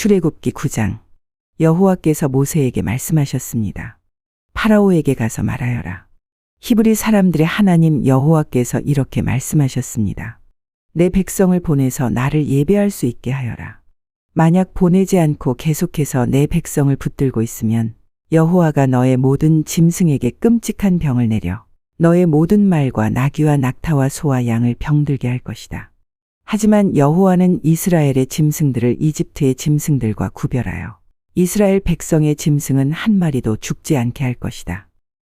출애굽기 9장 여호와께서 모세에게 말씀하셨습니다. 파라오에게 가서 말하여라. 히브리 사람들의 하나님 여호와께서 이렇게 말씀하셨습니다. 내 백성을 보내서 나를 예배할 수 있게 하여라. 만약 보내지 않고 계속해서 내 백성을 붙들고 있으면 여호와가 너의 모든 짐승에게 끔찍한 병을 내려 너의 모든 말과 나귀와 낙타와 소와 양을 병들게 할 것이다. 하지만 여호와는 이스라엘의 짐승들을 이집트의 짐승들과 구별하여 이스라엘 백성의 짐승은 한 마리도 죽지 않게 할 것이다.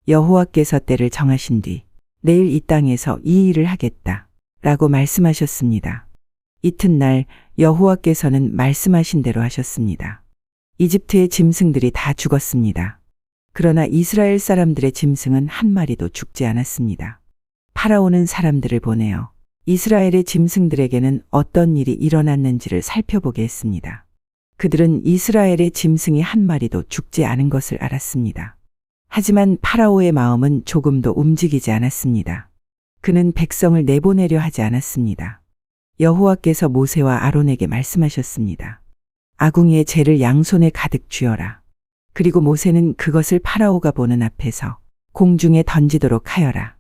여호와께서 때를 정하신 뒤 내일 이 땅에서 이 일을 하겠다. 라고 말씀하셨습니다. 이튿날 여호와께서는 말씀하신 대로 하셨습니다. 이집트의 짐승들이 다 죽었습니다. 그러나 이스라엘 사람들의 짐승은 한 마리도 죽지 않았습니다. 파라오는 사람들을 보내어 이스라엘의 짐승들에게는 어떤 일이 일어났는지를 살펴보게 했습니다. 그들은 이스라엘의 짐승이 한 마리도 죽지 않은 것을 알았습니다. 하지만 파라오의 마음은 조금도 움직이지 않았습니다. 그는 백성을 내보내려 하지 않았습니다. 여호와께서 모세와 아론에게 말씀하셨습니다. 아궁이의 재를 양손에 가득 쥐어라. 그리고 모세는 그것을 파라오가 보는 앞에서 공중에 던지도록 하여라.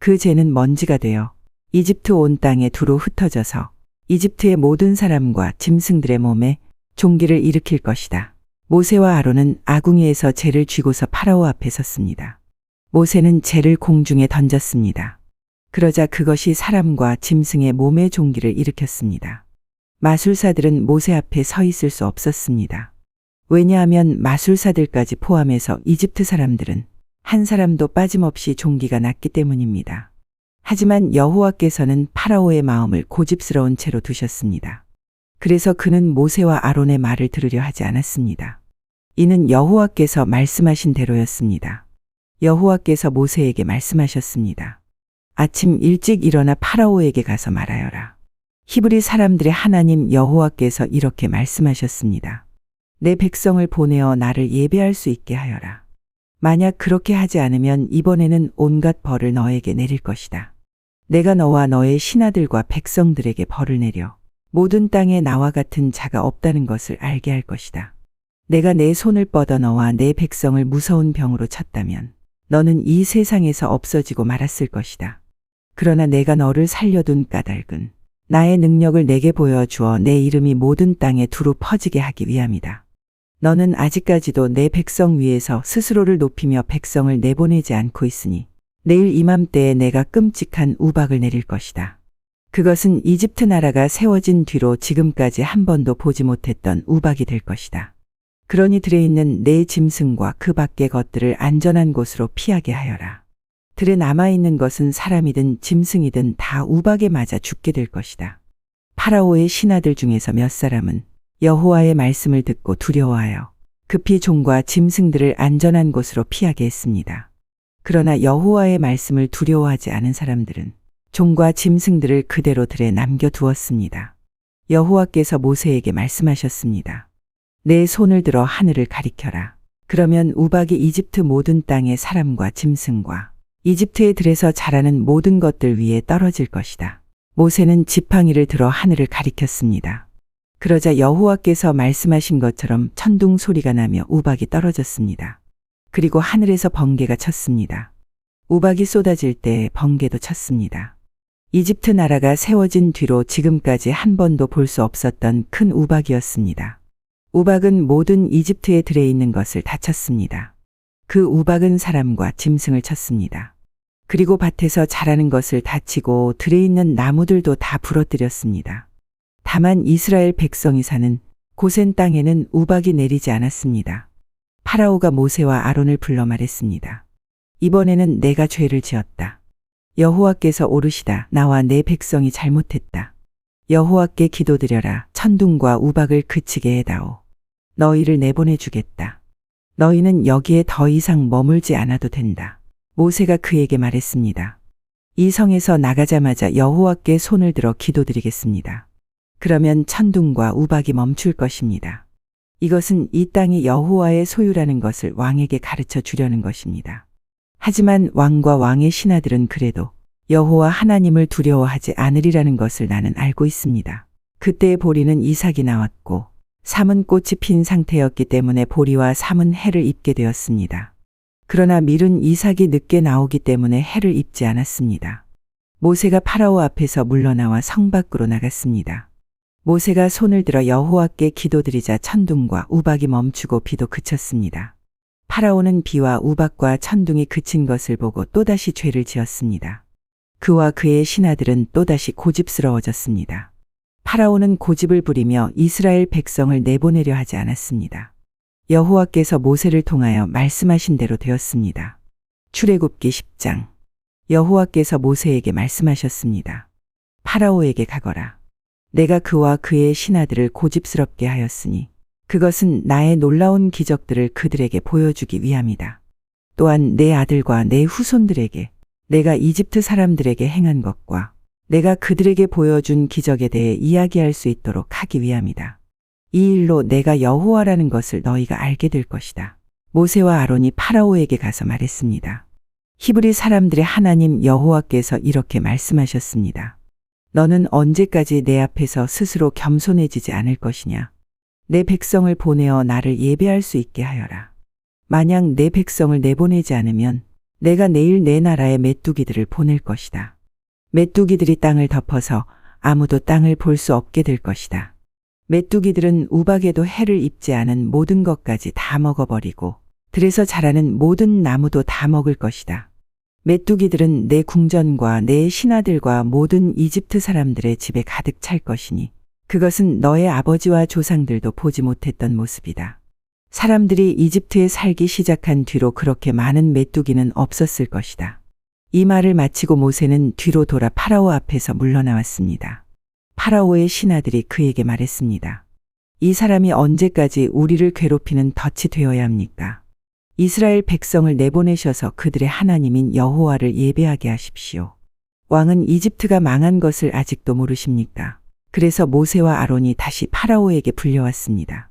그 재는 먼지가 되어 이집트 온 땅에 두루 흩어져서 이집트의 모든 사람과 짐승들의 몸에 종기를 일으킬 것이다. 모세와 아론은 아궁이에서 재를 쥐고서 파라오 앞에 섰습니다. 모세는 재를 공중에 던졌습니다. 그러자 그것이 사람과 짐승의 몸에 종기를 일으켰습니다. 마술사들은 모세 앞에 서 있을 수 없었습니다. 왜냐하면 마술사들까지 포함해서 이집트 사람들은 한 사람도 빠짐없이 종기가 났기 때문입니다. 하지만 여호와께서는 파라오의 마음을 고집스러운 채로 두셨습니다. 그래서 그는 모세와 아론의 말을 들으려 하지 않았습니다. 이는 여호와께서 말씀하신 대로였습니다. 여호와께서 모세에게 말씀하셨습니다. 아침 일찍 일어나 파라오에게 가서 말하여라. 히브리 사람들의 하나님 여호와께서 이렇게 말씀하셨습니다. 내 백성을 보내어 나를 예배할 수 있게 하여라. 만약 그렇게 하지 않으면 이번에는 온갖 벌을 너에게 내릴 것이다. 내가 너와 너의 신하들과 백성들에게 벌을 내려 모든 땅에 나와 같은 자가 없다는 것을 알게 할 것이다. 내가 내 손을 뻗어 너와 내 백성을 무서운 병으로 쳤다면 너는 이 세상에서 없어지고 말았을 것이다. 그러나 내가 너를 살려둔 까닭은 나의 능력을 내게 보여주어 내 이름이 모든 땅에 두루 퍼지게 하기 위함이다. 너는 아직까지도 내 백성 위에서 스스로를 높이며 백성을 내보내지 않고 있으니 내일 이맘때에 내가 끔찍한 우박을 내릴 것이다. 그것은 이집트 나라가 세워진 뒤로 지금까지 한 번도 보지 못했던 우박이 될 것이다. 그러니 들에 있는 내 짐승과 그 밖의 것들을 안전한 곳으로 피하게 하여라. 들에 남아있는 것은 사람이든 짐승이든 다 우박에 맞아 죽게 될 것이다. 파라오의 신하들 중에서 몇 사람은 여호와의 말씀을 듣고 두려워하여 급히 종과 짐승들을 안전한 곳으로 피하게 했습니다. 그러나 여호와의 말씀을 두려워하지 않은 사람들은 종과 짐승들을 그대로 들에 남겨두었습니다. 여호와께서 모세에게 말씀하셨습니다. 내 손을 들어 하늘을 가리켜라. 그러면 우박이 이집트 모든 땅의 사람과 짐승과 이집트의 들에서 자라는 모든 것들 위에 떨어질 것이다. 모세는 지팡이를 들어 하늘을 가리켰습니다. 그러자 여호와께서 말씀하신 것처럼 천둥 소리가 나며 우박이 떨어졌습니다. 그리고 하늘에서 번개가 쳤습니다. 우박이 쏟아질 때 번개도 쳤습니다. 이집트 나라가 세워진 뒤로 지금까지 한 번도 볼 수 없었던 큰 우박이었습니다. 우박은 모든 이집트에 들에 있는 것을 다 쳤습니다. 그 우박은 사람과 짐승을 쳤습니다. 그리고 밭에서 자라는 것을 다치고 들에 있는 나무들도 다 부러뜨렸습니다. 다만 이스라엘 백성이 사는 고센 땅에는 우박이 내리지 않았습니다. 파라오가 모세와 아론을 불러 말했습니다. 이번에는 내가 죄를 지었다. 여호와께서 오르시다. 나와 내 백성이 잘못했다. 여호와께 기도드려라. 천둥과 우박을 그치게 해다오. 너희를 내보내 주겠다. 너희는 여기에 더 이상 머물지 않아도 된다. 모세가 그에게 말했습니다. 이 성에서 나가자마자 여호와께 손을 들어 기도드리겠습니다. 그러면 천둥과 우박이 멈출 것입니다. 이것은 이 땅이 여호와의 소유라는 것을 왕에게 가르쳐 주려는 것입니다. 하지만 왕과 왕의 신하들은 그래도 여호와 하나님을 두려워하지 않으리라는 것을 나는 알고 있습니다. 그때의 보리는 이삭이 나왔고 삼은 꽃이 핀 상태였기 때문에 보리와 삼은 해를 입게 되었습니다. 그러나 밀은 이삭이 늦게 나오기 때문에 해를 입지 않았습니다. 모세가 파라오 앞에서 물러나와 성 밖으로 나갔습니다. 모세가 손을 들어 여호와께 기도드리자 천둥과 우박이 멈추고 비도 그쳤습니다. 파라오는 비와 우박과 천둥이 그친 것을 보고 또다시 죄를 지었습니다. 그와 그의 신하들은 또다시 고집스러워졌습니다. 파라오는 고집을 부리며 이스라엘 백성을 내보내려 하지 않았습니다. 여호와께서 모세를 통하여 말씀하신 대로 되었습니다. 출애굽기 10장 여호와께서 모세에게 말씀하셨습니다. 파라오에게 가거라. 내가 그와 그의 신하들을 고집스럽게 하였으니 그것은 나의 놀라운 기적들을 그들에게 보여주기 위함이다. 또한 내 아들과 내 후손들에게 내가 이집트 사람들에게 행한 것과 내가 그들에게 보여준 기적에 대해 이야기할 수 있도록 하기 위함이다. 이 일로 내가 여호와라는 것을 너희가 알게 될 것이다. 모세와 아론이 파라오에게 가서 말했습니다. 히브리 사람들의 하나님 여호와께서 이렇게 말씀하셨습니다. 너는 언제까지 내 앞에서 스스로 겸손해지지 않을 것이냐? 내 백성을 보내어 나를 예배할 수 있게 하여라. 만약 내 백성을 내보내지 않으면 내가 내일 내 나라에 메뚜기들을 보낼 것이다. 메뚜기들이 땅을 덮어서 아무도 땅을 볼 수 없게 될 것이다. 메뚜기들은 우박에도 해를 입지 않은 모든 것까지 다 먹어버리고 들에서 자라는 모든 나무도 다 먹을 것이다. 메뚜기들은 내 궁전과 내 신하들과 모든 이집트 사람들의 집에 가득 찰 것이니 그것은 너의 아버지와 조상들도 보지 못했던 모습이다. 사람들이 이집트에 살기 시작한 뒤로 그렇게 많은 메뚜기는 없었을 것이다. 이 말을 마치고 모세는 뒤로 돌아 파라오 앞에서 물러나왔습니다. 파라오의 신하들이 그에게 말했습니다. 이 사람이 언제까지 우리를 괴롭히는 덫이 되어야 합니까? 이스라엘 백성을 내보내셔서 그들의 하나님인 여호와를 예배하게 하십시오. 왕은 이집트가 망한 것을 아직도 모르십니까? 그래서 모세와 아론이 다시 파라오에게 불려왔습니다.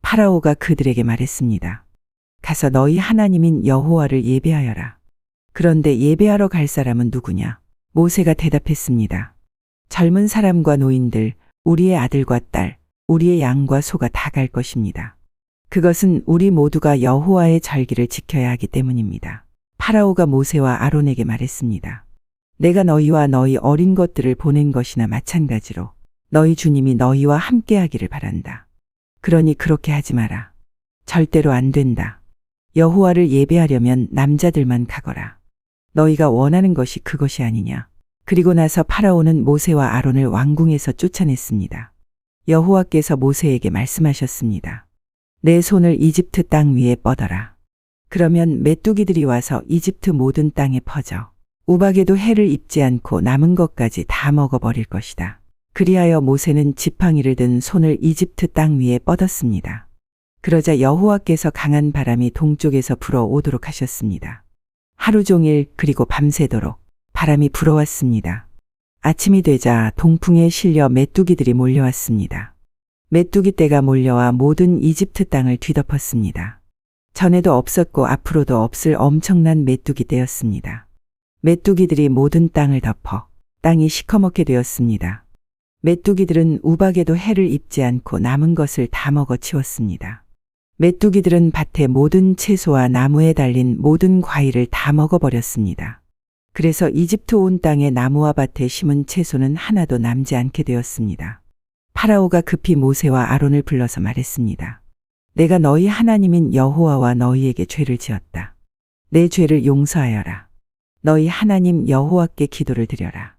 파라오가 그들에게 말했습니다. 가서 너희 하나님인 여호와를 예배하여라. 그런데 예배하러 갈 사람은 누구냐? 모세가 대답했습니다. 젊은 사람과 노인들, 우리의 아들과 딸, 우리의 양과 소가 다 갈 것입니다. 그것은 우리 모두가 여호와의 절기를 지켜야 하기 때문입니다. 파라오가 모세와 아론에게 말했습니다. 내가 너희와 너희 어린 것들을 보낸 것이나 마찬가지로 너희 주님이 너희와 함께 하기를 바란다. 그러니 그렇게 하지 마라. 절대로 안 된다. 여호와를 예배하려면 남자들만 가거라. 너희가 원하는 것이 그것이 아니냐. 그리고 나서 파라오는 모세와 아론을 왕궁에서 쫓아냈습니다. 여호와께서 모세에게 말씀하셨습니다. 내 손을 이집트 땅 위에 뻗어라. 그러면 메뚜기들이 와서 이집트 모든 땅에 퍼져 우박에도 해를 입지 않고 남은 것까지 다 먹어버릴 것이다. 그리하여 모세는 지팡이를 든 손을 이집트 땅 위에 뻗었습니다. 그러자 여호와께서 강한 바람이 동쪽에서 불어오도록 하셨습니다. 하루 종일 그리고 밤새도록 바람이 불어왔습니다. 아침이 되자 동풍에 실려 메뚜기들이 몰려왔습니다. 메뚜기 떼가 몰려와 모든 이집트 땅을 뒤덮었습니다. 전에도 없었고 앞으로도 없을 엄청난 메뚜기 떼였습니다. 메뚜기들이 모든 땅을 덮어 땅이 시커멓게 되었습니다. 메뚜기들은 우박에도 해를 입지 않고 남은 것을 다 먹어 치웠습니다. 메뚜기들은 밭의 모든 채소와 나무에 달린 모든 과일을 다 먹어버렸습니다. 그래서 이집트 온 땅의 나무와 밭에 심은 채소는 하나도 남지 않게 되었습니다. 파라오가 급히 모세와 아론을 불러서 말했습니다. 내가 너희 하나님인 여호와와 너희에게 죄를 지었다. 내 죄를 용서하여라. 너희 하나님 여호와께 기도를 드려라.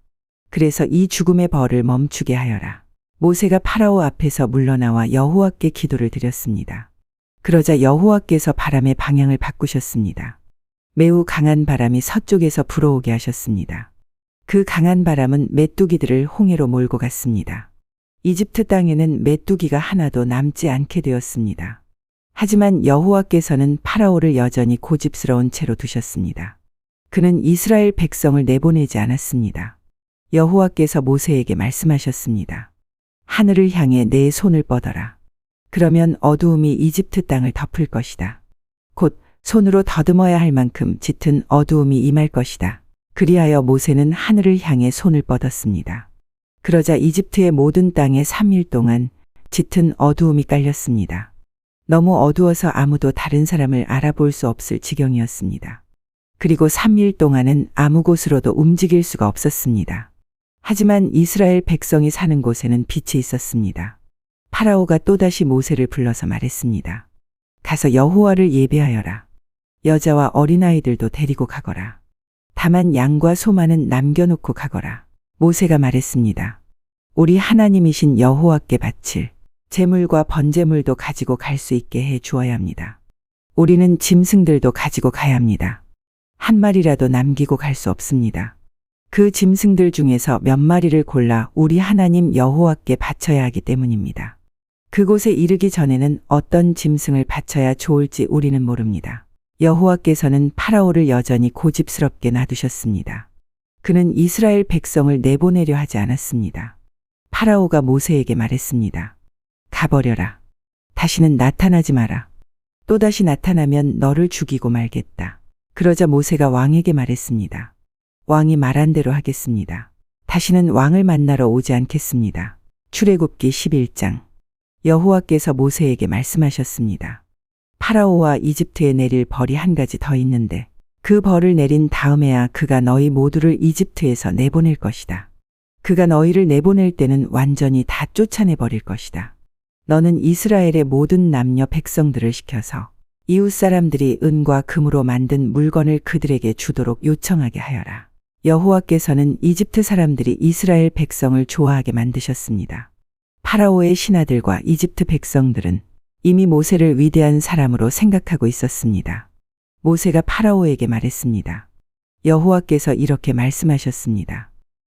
그래서 이 죽음의 벌을 멈추게 하여라. 모세가 파라오 앞에서 물러나와 여호와께 기도를 드렸습니다. 그러자 여호와께서 바람의 방향을 바꾸셨습니다. 매우 강한 바람이 서쪽에서 불어오게 하셨습니다. 그 강한 바람은 메뚜기들을 홍해로 몰고 갔습니다. 이집트 땅에는 메뚜기가 하나도 남지 않게 되었습니다. 하지만 여호와께서는 파라오를 여전히 고집스러운 채로 두셨습니다. 그는 이스라엘 백성을 내보내지 않았습니다. 여호와께서 모세에게 말씀하셨습니다. 하늘을 향해 내 손을 뻗어라. 그러면 어두움이 이집트 땅을 덮을 것이다. 곧 손으로 더듬어야 할 만큼 짙은 어두움이 임할 것이다. 그리하여 모세는 하늘을 향해 손을 뻗었습니다. 그러자 이집트의 모든 땅에 3일 동안 짙은 어두움이 깔렸습니다. 너무 어두워서 아무도 다른 사람을 알아볼 수 없을 지경이었습니다. 그리고 3일 동안은 아무 곳으로도 움직일 수가 없었습니다. 하지만 이스라엘 백성이 사는 곳에는 빛이 있었습니다. 파라오가 또다시 모세를 불러서 말했습니다. 가서 여호와를 예배하여라. 여자와 어린아이들도 데리고 가거라. 다만 양과 소만은 남겨놓고 가거라. 모세가 말했습니다. 우리 하나님이신 여호와께 바칠 재물과 번제물도 가지고 갈 수 있게 해 주어야 합니다. 우리는 짐승들도 가지고 가야 합니다. 한 마리라도 남기고 갈 수 없습니다. 그 짐승들 중에서 몇 마리를 골라 우리 하나님 여호와께 바쳐야 하기 때문입니다. 그곳에 이르기 전에는 어떤 짐승을 바쳐야 좋을지 우리는 모릅니다. 여호와께서는 파라오를 여전히 고집스럽게 놔두셨습니다. 그는 이스라엘 백성을 내보내려 하지 않았습니다. 파라오가 모세에게 말했습니다. 가버려라. 다시는 나타나지 마라. 또다시 나타나면 너를 죽이고 말겠다. 그러자 모세가 왕에게 말했습니다. 왕이 말한 대로 하겠습니다. 다시는 왕을 만나러 오지 않겠습니다. 출애굽기 11장. 여호와께서 모세에게 말씀하셨습니다. 파라오와 이집트에 내릴 벌이 한 가지 더 있는데 그 벌을 내린 다음에야 그가 너희 모두를 이집트에서 내보낼 것이다. 그가 너희를 내보낼 때는 완전히 다 쫓아내 버릴 것이다. 너는 이스라엘의 모든 남녀 백성들을 시켜서 이웃 사람들이 은과 금으로 만든 물건을 그들에게 주도록 요청하게 하여라. 여호와께서는 이집트 사람들이 이스라엘 백성을 좋아하게 만드셨습니다. 파라오의 신하들과 이집트 백성들은 이미 모세를 위대한 사람으로 생각하고 있었습니다. 모세가 파라오에게 말했습니다. 여호와께서 이렇게 말씀하셨습니다.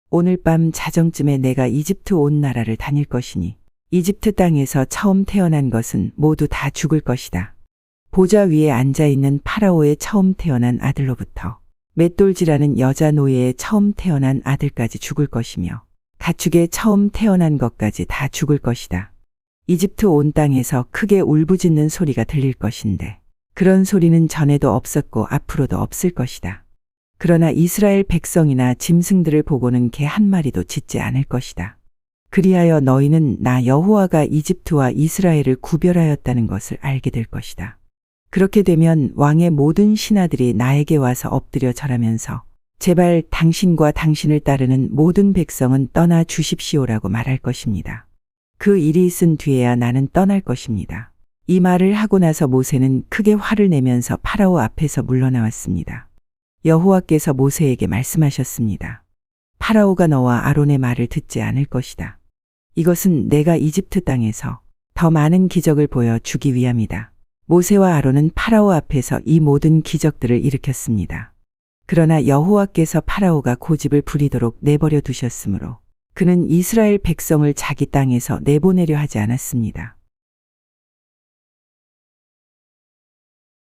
오늘 밤 자정쯤에 내가 이집트 온 나라를 다닐 것이니 이집트 땅에서 처음 태어난 것은 모두 다 죽을 것이다. 보좌 위에 앉아 있는 파라오의 처음 태어난 아들로부터 맷돌지라는 여자 노예의 처음 태어난 아들까지 죽을 것이며 가축의 처음 태어난 것까지 다 죽을 것이다. 이집트 온 땅에서 크게 울부짖는 소리가 들릴 것인데 그런 소리는 전에도 없었고 앞으로도 없을 것이다. 그러나 이스라엘 백성이나 짐승들을 보고는 개 한 마리도 짖지 않을 것이다. 그리하여 너희는 나 여호와가 이집트와 이스라엘을 구별하였다는 것을 알게 될 것이다. 그렇게 되면 왕의 모든 신하들이 나에게 와서 엎드려 절하면서 제발 당신과 당신을 따르는 모든 백성은 떠나 주십시오라고 말할 것입니다. 그 일이 있은 뒤에야 나는 떠날 것입니다. 이 말을 하고 나서 모세는 크게 화를 내면서 파라오 앞에서 물러나왔습니다. 여호와께서 모세에게 말씀하셨습니다. 파라오가 너와 아론의 말을 듣지 않을 것이다. 이것은 내가 이집트 땅에서 더 많은 기적을 보여 주기 위함이다. 모세와 아론은 파라오 앞에서 이 모든 기적들을 일으켰습니다. 그러나 여호와께서 파라오가 고집을 부리도록 내버려 두셨으므로 그는 이스라엘 백성을 자기 땅에서 내보내려 하지 않았습니다.